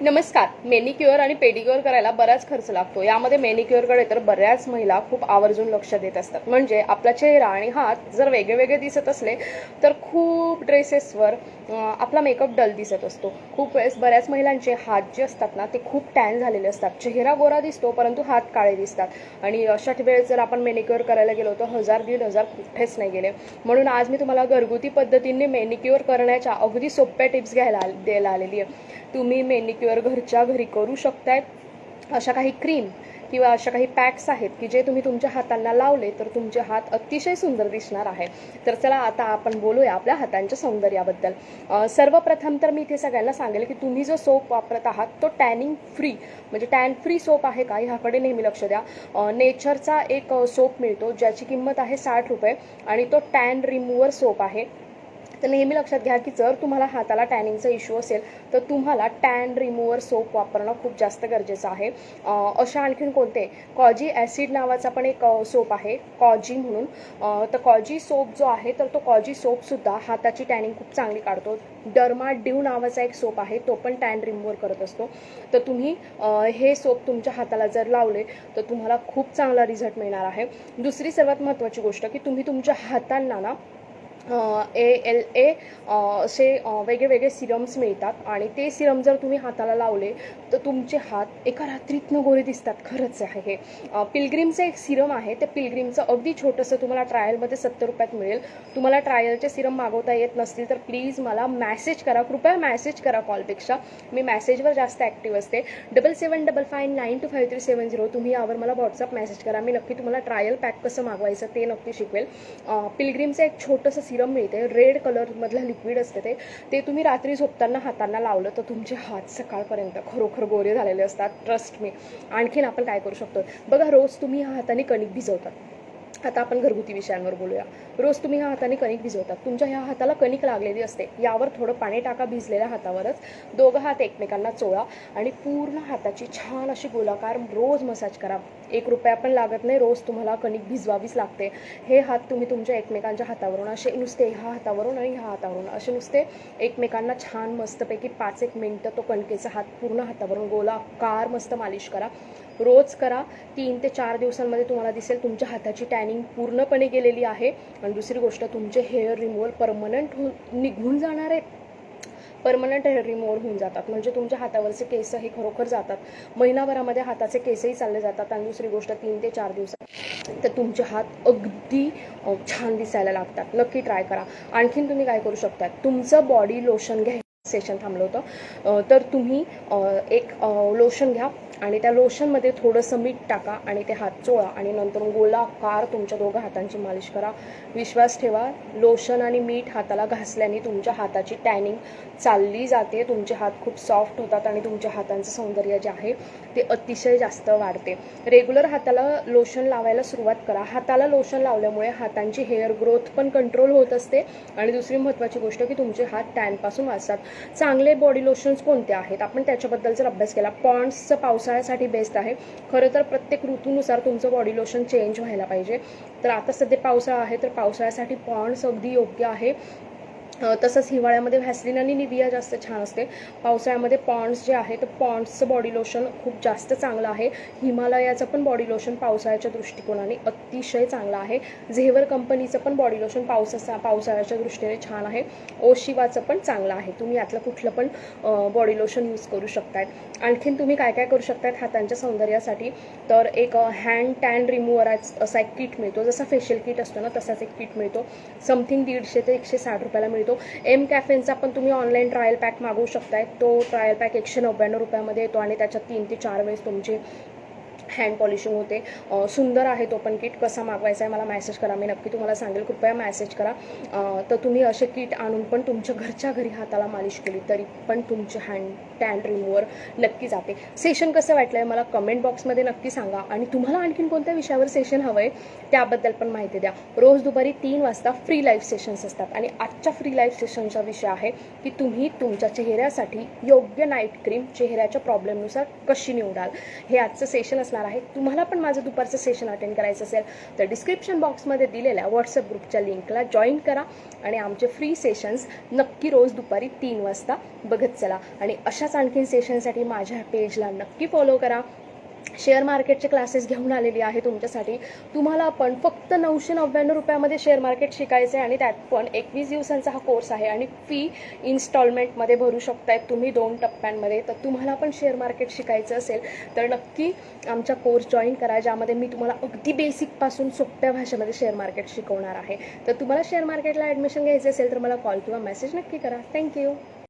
नमस्कार. मेनिक्युअर आणि पेडिक्युअर करायला बराच खर्च लागतो. यामध्ये मेनिक्युअरकडे तर बऱ्याच महिला खूप आवर्जून लक्ष देत असतात. म्हणजे आपला चेहरा आणि हात जर वेगळे वेगळे दिसत असले तर खूप ड्रेसेसवर आपला मेकअप डल दिसत असतो. खूप वेळेस बऱ्याच महिलांचे हात जे असतात ना ते खूप टॅन झालेले असतात. चेहरा गोरा दिसतो परंतु हात काळे दिसतात. आणि अशा वेळेस जर आपण मेनिक्युअर करायला गेलो तर हजार दीड हजार कुठेच नाही गेले. म्हणून आज मी तुम्हाला घरगुती पद्धतीने मेनिक्युअर करण्याच्या अगदी सोप्या टिप्स घ्यायला द्यायला आलेली आहे. तुम्ही मेनिक्युअर घरच्या घरी करू शकताय अशा काही क्रीम किंवा अशा काही पॅक्स आहेत की जे तुम्ही तुमच्या हातांना लावले तर तुमचे हात अतिशय सुंदर दिसणार आहे. तर चला आता आपण बोलूया आपल्या हातांच्या सौंदर्याबद्दल. सर्वप्रथम तर मी इथे सगळ्यांना सांगेल की तुम्ही जो सोप वापरत आहात तो टॅनिंग फ्री म्हणजे टॅन फ्री सोप आहे का? ह्याकडे नेहमी लक्ष द्या. नेचरचा एक सोप मिळतो ज्याची किंमत आहे साठ रुपये आणि तो टॅन रिमूवर सोप आहे. तर नेहमी लक्षात घ्या की जर तुम्हाला हाताला टॅनिंगचा इश्यू असेल तर तुम्हाला टॅन रिमूव्हर सोप वापरणं खूप जास्त गरजेचं आहे. अशा आणखीन कोणते? कॉजी ॲसिड नावाचा पण एक सोप आहे कॉजी म्हणून. तर कॉजी सोप जो आहे तर तो कॉजी सोपसुद्धा हाताची टॅनिंग खूप चांगली काढतो. डर्मा ड्यू नावाचा एक सोप आहे तो पण टॅन रिमूव्हर करत असतो. तर तुम्ही हे सोप तुमच्या हाताला जर लावले तर तुम्हाला खूप चांगला रिझल्ट मिळणार आहे. दुसरी सर्वात महत्त्वाची गोष्ट की तुम्ही तुमच्या हातांना ना ए एल ए असे वेगळे वेगळे सिरम्स मिळतात. आणि ते सिरम जर तुम्ही हाताला लावले तर तुमचे हात एका रात्रीतनं गोरे दिसतात. खरंच आहे हे. पिलग्रीमचं एक सिरम आहे. ते पिलग्रीमचं अगदी छोटंसं तुम्हाला ट्रायलमध्ये सत्तर रुपयात मिळेल. तुम्हाला ट्रायलचे सिरम मागवता येत नसतील तर प्लीज मला मॅसेज करा. कृपया मॅसेज करा कॉलपेक्षा. मी मॅसेजवर जास्त ॲक्टिव्ह असते. Double seven double five nine two five three seven zero तुम्ही यावर मला व्हॉट्सअप मेसेज करा. मी नक्की तुम्हाला ट्रायल पॅक कसं मागवायचं ते नक्की शिकवेल. पिलग्रीमचं एक छोटंसं सिरम मिळते रेड कलरमधलं लिक्विड असते ते ते तुम्ही रात्री झोपताना हातांना लावलं तर तुमचे हात सकाळपर्यंत खरोखर गोरे झालेले असतात ट्रस्ट मी आणखीन आपण काय करू शकतो? बघा रोज तुम्ही हाताने कणिक भिजवतात आता आपण घरगुती विषयांवर बोलूया. रोज तुम्ही ह्या हाताने कणिक भिजवतात. तुमच्या ह्या हाताला कणिक लागलेली असते. यावर थोडं पाणी टाका भिजलेल्या हातावरच. दोघं हात एकमेकांना चोळा आणि पूर्ण हाताची छान अशी गोलाकार रोज मसाज करा. एक रुपया पण लागत नाही रोज तुम्हाला कणिक भिजवावीच लागते. हे हात तुम्ही तुमच्या एकमेकांच्या हातावरून असे नुसते ह्या हातावरून आणि ह्या हातावरून असे नुसते एकमेकांना छान मस्तपैकी पाच एक मिनटं तो कणकेचा हात पूर्ण हातावरून गोलाकार मस्त मालिश करा. रोज करा. तीन ते चार दिवसांमध्ये तुम्हाला दिसेल तुमच्या हाताची टॅनिंग पूर्णपणे गेलेली आहे. आणि दुसरी गोष्ट तुमचे हेअर रिमूव्हल परमनंट हो निघून जाणार आहे. परमनंट हेअर रिमूव्हर होऊन जातात. म्हणजे तुमच्या हातावरचे केस हे खरोखर जातात. महिनाभरामध्ये हाताचे केसही चालले जातात. आणि दुसरी गोष्ट तीन ते चार दिवसात तर तुमचे हात अगदी छान दिसायला लागतात. नक्की ट्राय करा. आणखीन तुम्ही काय करू शकता तुमचं बॉडी लोशन घ्या सेशन थांबलं होतं. तर तुम्ही एक लोशन घ्या. आणि त्या लोशनमध्ये थोडंसं मीठ टाका आणि ते हात चोळा आणि नंतर गोलाकार तुमच्या दोघं हातांची मालिश करा. विश्वास ठेवा लोशन आणि मीठ हाताला घासल्याने तुमच्या हाताची टॅनिंग चालली जाते. तुमचे हात खूप सॉफ्ट होतात आणि तुमच्या हातांचं सौंदर्य जे आहे ते अतिशय जास्त वाढते. रेग्युलर हाताला लोशन लावायला सुरुवात करा. हाताला लोशन लावल्यामुळे हातांची हेअर ग्रोथ पण कंट्रोल होत असते. आणि दुसरी महत्त्वाची गोष्ट की तुमचे हात टॅनपासून वाचतात. चांगले बॉडी लोशन्स कोणते आहेत? आपण त्याच्याबद्दल जर अभ्यास केला पॉन्ड्सचं पावसाळ्यासाठी बेस्ट आहे. खरं तर प्रत्येक ऋतूनुसार तुमचं बॉडी लोशन चेंज व्हायला पाहिजे. तर आता सध्या पावसाळा आहे तर पावसाळ्यासाठी पॉन्ड्स अगदी योग्य आहे. तसंच हिवाळ्यामध्ये व्हॅसलिन आणि निविया जास्त छान असते. पावसाळ्यामध्ये पॉन्ड्स जे आहे तर पॉन्ड्सचं बॉडी लोशन खूप जास्त चांगलं आहे. हिमालयाचं पण बॉडी लोशन पावसाळ्याच्या दृष्टिकोनाने अतिशय चांगलं आहे. झेवर कंपनीचं पण बॉडी लोशन पावसाचा पावसाळ्याच्या दृष्टीने छान आहे. ओशिवाचं पण चांगलं आहे. तुम्ही यातलं कुठलं पण बॉडी लोशन यूज करू शकताय. आणखीन तुम्ही काय काय करू शकतायत हातांच्या सौंदर्यासाठी. तर एक हँड टॅन रिमूव्हर असा एक किट मिळतो. जसा फेशियल किट असतो ना तसाच एक किट मिळतो. समथिंग दीडशे ते एकशे साठ रुपयाला मिळतो. एम कॅफेनचा पण तुम्ही ऑनलाईन ट्रायल पॅक मागवू शकताय. तो ट्रायल पॅक एकशे नव्याण्णव रुपयामध्ये येतो आणि त्याच्यात तीन ते चार वेळेस तुमचे हँड पॉलिशिंग होते. सुंदर आहे तो पण किट कसा मागवायचा आहे मला मॅसेज करा. मी नक्की तुम्हाला सांगेल. कृपया मॅसेज करा. तर तुम्ही असे किट आणून पण तुमच्या घरच्या घरी हाताला मालिश केली तरी पण तुमचे हँड टॅन रिमूवर नक्की जाते. सेशन कसं वाटलं आहे मला कमेंट बॉक्समध्ये नक्की सांगा. आणि तुम्हाला आणखीन कोणत्या विषयावर सेशन हवं आहे त्याबद्दल पण माहिती द्या. रोज दुपारी तीन वाजता फ्री लाईव्ह सेशन्स असतात. आणि आजच्या फ्री लाईव्ह सेशनचा विषय आहे की तुम्ही तुमच्या चेहऱ्यासाठी योग्य नाईट क्रीम चेहऱ्याच्या प्रॉब्लेमनुसार कशी निवडाल. हे आजचं सेशन असणार असणार आहे. तुम्हाला पण माझं दुपारचं सेशन अटेंड करायचं असेल तर डिस्क्रिप्शन बॉक्समध्ये दिलेल्या व्हॉट्सअप ग्रुपच्या लिंकला जॉईन करा आणि आमचे फ्री सेशन्स नक्की रोज दुपारी तीन वाजता बघत चला. आणि अशाच आणखीन सेशनसाठी माझ्या पेजला नक्की फॉलो करा. शेअर मार्केटचे क्लासेस घेऊन आलेली आहे तुमच्यासाठी. तुम्हाला पण फक्त नऊशे नव्याण्णव रुपयामध्ये शेअर मार्केट शिकायचं आहे आणि त्यात पण एकवीस दिवसांचा हा कोर्स आहे आणि फी इन्स्टॉलमेंटमध्ये भरू शकताय तुम्ही दोन टप्प्यांमध्ये. तर तुम्हाला पण शेअर मार्केट शिकायचं असेल तर नक्की आमचा कोर्स जॉईन करा ज्यामध्ये मी तुम्हाला अगदी बेसिकपासून सोप्या भाषेमध्ये शेअर मार्केट शिकवणार आहे. तर तुम्हाला शेअर मार्केटला ॲडमिशन घ्यायचं असेल तर मला कॉल किंवा मेसेज नक्की करा. थँक्यू